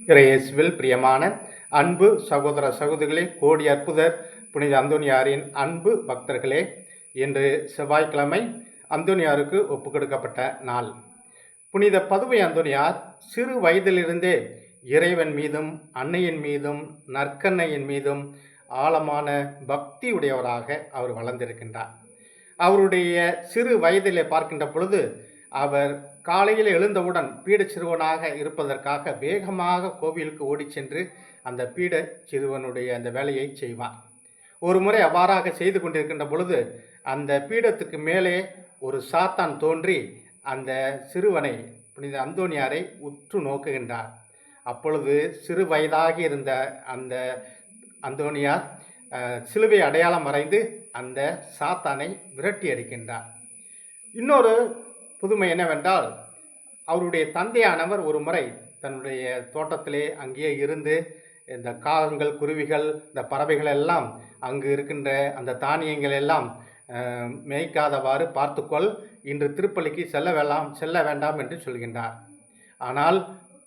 இறையேசுவில் பிரியமான அன்பு சகோதர சகோதரிகளே கோடி அற்புதர் புனித அந்தோனியாரின் அன்பு பக்தர்களே இன்று செவ்வாய்க்கிழமை அந்தோனியாருக்கு ஒப்புக் கொடுக்கப்பட்ட நாள். புனித பதுவை அந்தோனியார் சிறு வயதிலிருந்தே இறைவன் மீதும் அன்னையின் மீதும் நற்கண்ணையின் மீதும் ஆழமான பக்தி உடையவராக அவர் வளர்ந்திருக்கின்றார். அவருடைய சிறு வயதிலே பார்க்கின்ற பொழுது அவர் காலையில் எழுந்தவுடன் பீட சிறுவனாக இருப்பதற்காக வேகமாக கோவிலுக்கு ஓடிச் சென்று அந்த பீட சிறுவனுடைய அந்த வேலையை செய்வான். ஒரு முறை அவ்வாறாக செய்து கொண்டிருக்கின்ற பொழுது அந்த பீடத்துக்கு மேலே ஒரு சாத்தான் தோன்றி அந்த சிறுவனை புனித அந்தோனியாரை உற்று நோக்குகின்றார். அப்பொழுது சிறு வயதாகி இருந்த அந்த அந்தோனியார் சிலுவை அடையாளம் மறைந்து அந்த சாத்தானை விரட்டி அடிக்கின்றார். இன்னொரு புதுமை என்னவென்றால் அவருடைய தந்தையானவர் ஒரு முறை தன்னுடைய தோட்டத்திலே அங்கேயே இருந்து இந்த காகங்கள் குருவிகள் இந்த பறவைகள் எல்லாம் அங்கு இருக்கின்ற அந்த தானியங்கள் எல்லாம் மேய்க்காதவாறு பார்த்துக்கொள் இன்று திருப்பலிக்கு செல்ல வேண்டாம் செல்ல வேண்டாம் என்று சொல்கின்றார். ஆனால்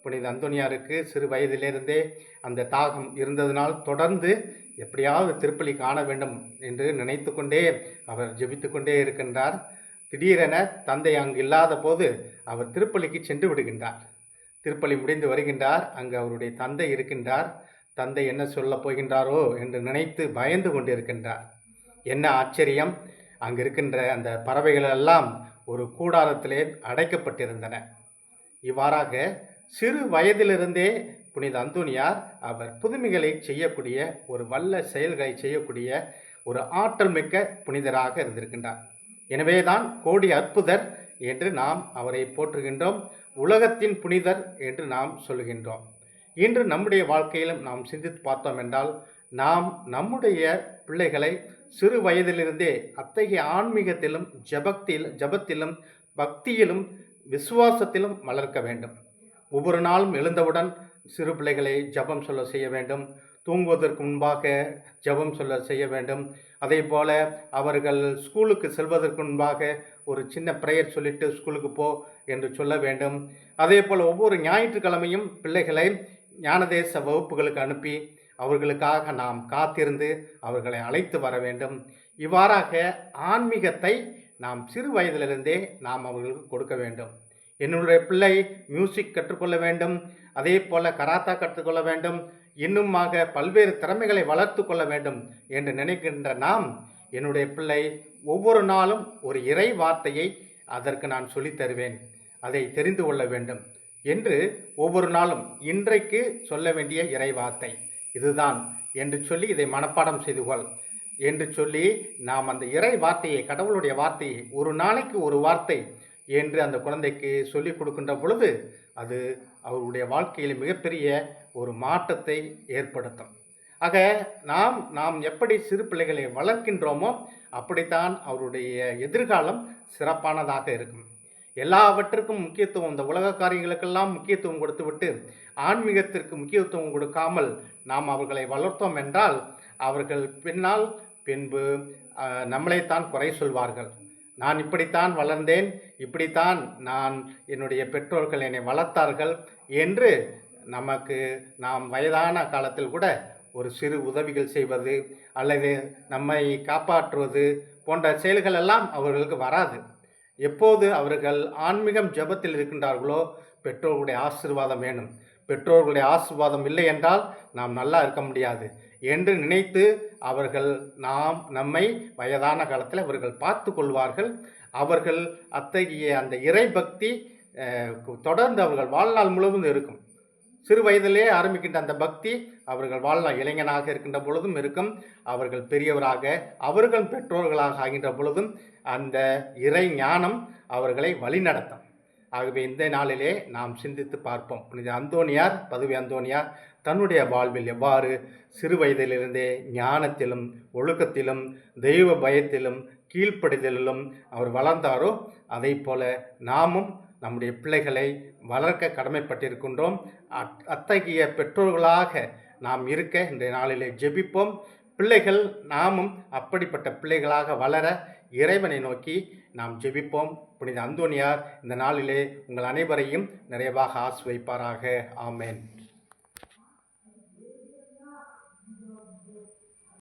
புனித அந்தோனியாருக்கு சிறு வயதிலிருந்தே அந்த தாகம் இருந்ததினால் தொடர்ந்து எப்படியாவது திருப்பலி காண வேண்டும் என்று நினைத்து கொண்டே அவர் ஜெபித்து கொண்டே இருக்கின்றார். திடீரென தந்தை அங்கு இல்லாத போது அவர் திருப்பலிக்கு சென்று விடுகின்றார். திருப்பலி முடிந்து வருகின்றார். அங்கு அவருடைய தந்தை இருக்கின்றார். தந்தை என்ன சொல்லப் போகின்றாரோ என்று நினைத்து பயந்து கொண்டிருக்கின்றார். என்ன ஆச்சரியம்! அங்கு இருக்கின்ற அந்த பறவைகள் எல்லாம் ஒரு கூடாரத்திலே அடைக்கப்பட்டிருந்தன. இவ்வாறாக சிறு வயதிலிருந்தே புனித அந்தோனியார் அவர் புதுமைகளை செய்யக்கூடிய ஒரு வல்ல செயல்களை செய்யக்கூடிய ஒரு ஆற்றல் மிக்க புனிதராக இருந்திருக்கின்றார். எனவேதான் கோடி அற்புதர் என்று நாம் அவரை போற்றுகின்றோம் உலகத்தின் புனிதர் என்று நாம் சொல்கின்றோம் இன்று நம்முடைய வாழ்க்கையிலும் நாம் சிந்தித்து பார்த்தோம் என்றால் நாம் நம்முடைய பிள்ளைகளை சிறு வயதிலிருந்தே அத்தகைய ஆன்மீகத்திலும் ஜபத்தில் ஜபத்திலும் பக்தியிலும் விசுவாசத்திலும் வளர்க்க வேண்டும். ஒவ்வொரு நாளும் எழுந்தவுடன் சிறு பிள்ளைகளை ஜபம் சொல்ல செய்ய வேண்டும். தூங்குவதற்கு முன்பாக ஜெபம் சொல்ல செய்ய வேண்டும். அதே போல் அவர்கள் ஸ்கூலுக்கு செல்வதற்கு முன்பாக ஒரு சின்ன ப்ரேயர் சொல்லிட்டு ஸ்கூலுக்கு போ என்று சொல்ல வேண்டும். அதே போல் ஒவ்வொரு ஞாயிற்றுக்கிழமையும் பிள்ளைகளை ஞானதேச வகுப்புகளுக்கு அனுப்பி அவர்களுக்காக நாம் காத்திருந்து அவர்களை அழைத்து வர வேண்டும். இவ்வாறாக ஆன்மீகத்தை நாம் சிறு வயதிலிருந்தே நாம் அவர்களுக்கு கொடுக்க வேண்டும். என்னுடைய பிள்ளை மியூசிக் கற்றுக்கொள்ள வேண்டும். அதே போல் கராத்தா கற்றுக்கொள்ள வேண்டும். இன்னுமாக பல்வேறு திறமைகளை வளர்த்து கொள்ள வேண்டும் என்று நினைக்கின்ற நாம் என்னுடைய பிள்ளை ஒவ்வொரு நாளும் ஒரு இறை வார்த்தையை அதற்கு நான் சொல்லித் தருவேன். அதை தெரிந்து கொள்ள வேண்டும் என்று ஒவ்வொரு நாளும் இன்றைக்கு சொல்ல வேண்டிய இறை வார்த்தை. இதுதான் என்று சொல்லி இதை மனப்பாடம் செய்து கொள் என்று சொல்லி நாம் அந்த இறை வார்த்தையை கடவுளுடைய வார்த்தையை ஒரு நாளைக்கு ஒரு வார்த்தை என்று அந்த குழந்தைக்கு சொல்லிக் கொடுக்கின்ற பொழுது அது அவருடைய வாழ்க்கையில் மிகப்பெரிய ஒரு மாற்றத்தை ஏற்படுத்தும். ஆக நாம் நாம் எப்படி சிறு பிள்ளைகளை வளர்க்கின்றோமோ அப்படித்தான் அவருடைய எதிர்காலம் சிறப்பானதாக இருக்கும். எல்லாவற்றுக்கும் முக்கியத்துவம் இந்த உலக காரியங்களுக்கெல்லாம் முக்கியத்துவம் கொடுத்துவிட்டு ஆன்மீகத்திற்கு முக்கியத்துவம் கொடுக்காமல் நாம் அவர்களை வளர்த்தோம் என்றால் அவர்கள் பின்னால் பின்பு நம்மளைத்தான் குறை சொல்வார்கள். நான் இப்படித்தான் வளர்ந்தேன் இப்படித்தான் நான் என்னுடைய பெற்றோர்கள் என்னை வளர்த்தார்கள் என்று நமக்கு நாம் வயதான காலத்தில் கூட ஒரு சிறு உதவிகள் செய்வது அல்லது நம்மை காப்பாற்றுவது போன்ற செயல்கள் எல்லாம் அவர்களுக்கு வராது. எப்போது அவர்கள் ஆன்மீகம் ஜெபத்தில் இருக்கின்றார்களோ பெற்றோர்களுடைய ஆசீர்வாதம் வேணும். பெற்றோர்களுடைய ஆசீர்வாதம் இல்லை என்றால் நாம் நல்லா இருக்க முடியாது. என்று நினைத்து அவர்கள் நாம் நம்மை வயதான காலத்தில் அவர்கள் பார்த்து கொள்வார்கள். அவர்கள் அத்தகைய அந்த இறை பக்தி தொடர்ந்து அவர்கள் வாழ்நாள் முழுவதும் இருக்கும். சிறு வயதிலே ஆரம்பிக்கின்ற அந்த பக்தி அவர்கள் வாழ்நாள் இளைஞனாக இருக்கின்ற பொழுதும் இருக்கும். அவர்கள் பெரியவராக அவர்கள் பெற்றோர்களாக ஆகின்ற பொழுதும் அந்த இறை ஞானம் அவர்களை வழிநடத்தும். ஆகவே இந்த நாளிலே நாம் சிந்தித்து பார்ப்போம். புனித அந்தோனியார் பதவி அந்தோனியார் தன்னுடைய வாழ்வில் எவ்வாறு சிறு வயதிலிருந்தே ஞானத்திலும் ஒழுக்கத்திலும் தெய்வ பயத்திலும் கீழ்ப்படிதலிலும் அவர் வளர்ந்தாரோ அதை போல நாமும் நம்முடைய பிள்ளைகளை வளர்க்க கடமைப்பட்டிருக்கின்றோம். அத்தகைய பெற்றோர்களாக நாம் இருக்க இன்றைய நாளிலே ஜெபிப்போம். பிள்ளைகள் நாமும் அப்படிப்பட்ட பிள்ளைகளாக வளர இறைவனை நோக்கி நாம் ஜெபிப்போம். புனித அந்தோனியார் இந்த நாளிலே உங்கள் அனைவரையும் நிறைவாக ஆசிர்வதிப்பாராக. ஆமென்.